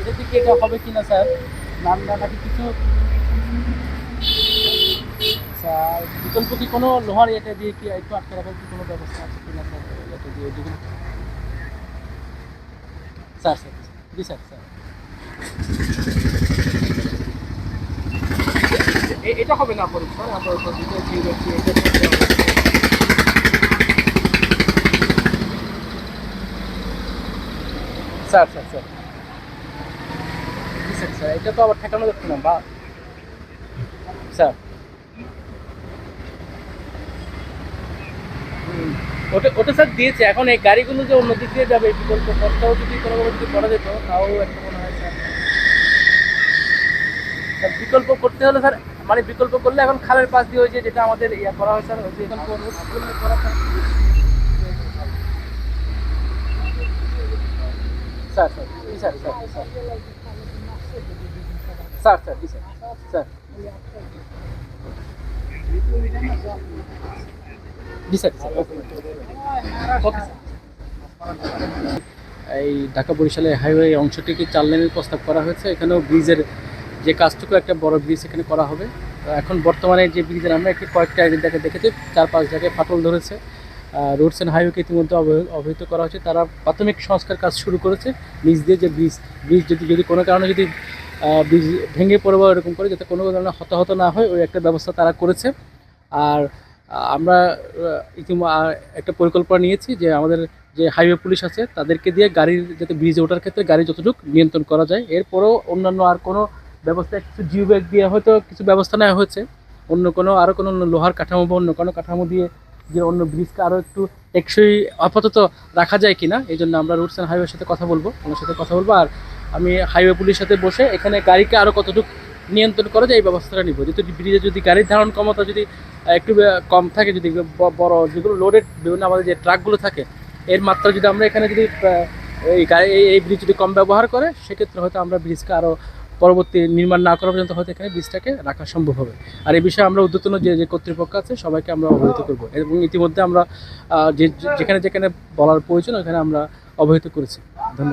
এটা থেকে এটা হবে কিনা স্যার নামটা নাকি কিছু স্যার বিকল্প কি কোনো লোহার এটা দিয়ে কি একটু আটকে রাখার কি কোনো ব্যবস্থা আছে কিনা স্যার এটা দিয়ে যেগুলো স্যার স্যার, জি, স্যার স্যার। এটা হবে না আপাতত স্যার। Sir sir. স্যার এটা তো আবার ঠেকানো যাচ্ছে না, বা স্যার। ওটা ওটা স্যার দিয়েছে, এখন এই গাড়িগুলো যে অন্য দিক দিয়ে যাবে বিকল্প পথটাও যদি কোনো যদি করা যেত, তাও একটা মনে হয় স্যার, বিকল্প করতে হলে, স্যার মানে বিকল্প করলে এখন খালের পাশ দিয়ে হয়েছে যেটা আমাদের ইয়া করা হয় sir sir sir sir sir sir. Sir. এই ঢাকা বরিশালের হাইওয়ে অংশটিকে চার লেনের প্রস্তাব করা হয়েছে। এখানেও ব্রিজের যে কাজটুকু একটা বড় ব্রিজ এখানে করা হবে। এখন বর্তমানে যে ব্রিজের আমরা একটি কয়েকটা জায়গায় দেখেছি চার পাঁচ জায়গায় ফাটল ধরেছে। রোডস অ্যান্ড হাইওয়েকে ইতিমধ্যে অবহ- অবহিত করা হয়েছে। তারা প্রাথমিক সংস্কার কাজ শুরু করেছে। নিচ দিয়ে যে ব্রিজ ব্রিজ যদি যদি কোনো কারণে যদি ব্রিজ ভেঙে পড়ে বা এরকম করে, যাতে কোনো ধরনের হতাহত না হয়, ওই একটা ব্যবস্থা তারা করেছে। আর আমরা ইতিম একটা পরিকল্পনা নিয়েছি যে আমাদের যে হাইওয়ে পুলিশ আছে, তাদেরকে দিয়ে গাড়ির যাতে ব্রিজে ওঠার ক্ষেত্রে গাড়ি যতটুকু নিয়ন্ত্রণ করা যায়। এরপরেও অন্যান্য আর কোনো ব্যবস্থা কিছু জিও ব্যাগ দিয়ে হয়তো কিছু ব্যবস্থা নেওয়া হয়েছে। অন্য কোনো আরও কোনো লোহার কাঠামো বা অন্য কোনো কাঠামো দিয়ে যে অন্য ব্রিজকে আরও একটু টেকসই আপাতত রাখা যায় কি না এই জন্য আমরা রুটস অ্যান্ড হাইওয়ের সাথে কথা বলব ওনার সাথে কথা বলব। আর আমি হাইওয়ে পুলিশের সাথে বসে এখানে গাড়িকে আরও কতটুকু নিয়ন্ত্রণ করা যায় এই ব্যবস্থাটা নিব। যেহেতু ব্রিজে যদি গাড়ির ধারণ ক্ষমতা যদি একটু কম থাকে, যদি বড় যেগুলো লোডেড বিভিন্ন আমাদের যে ট্রাকগুলো থাকে, এর মাত্রা যদি আমরা এখানে যদি এই গাড়ি, এই ব্রিজ যদি কম ব্যবহার করে, সেক্ষেত্রে হয়তো আমরা ব্রিজকে আরও পরবর্তী নির্মাণ না করা পর্যন্ত হয়তো এখানে বীজটাকে রাখা সম্ভব হবে। আর এই বিষয়ে আমরা উদ্যতন যে যে কর্তৃপক্ষ আছে সবাইকে আমরা অবহিত করব। এবং ইতিমধ্যে আমরা যে যেখানে যেখানে বলার প্রয়োজন ওখানে আমরা অবহিত করেছি। ধন্যবাদ।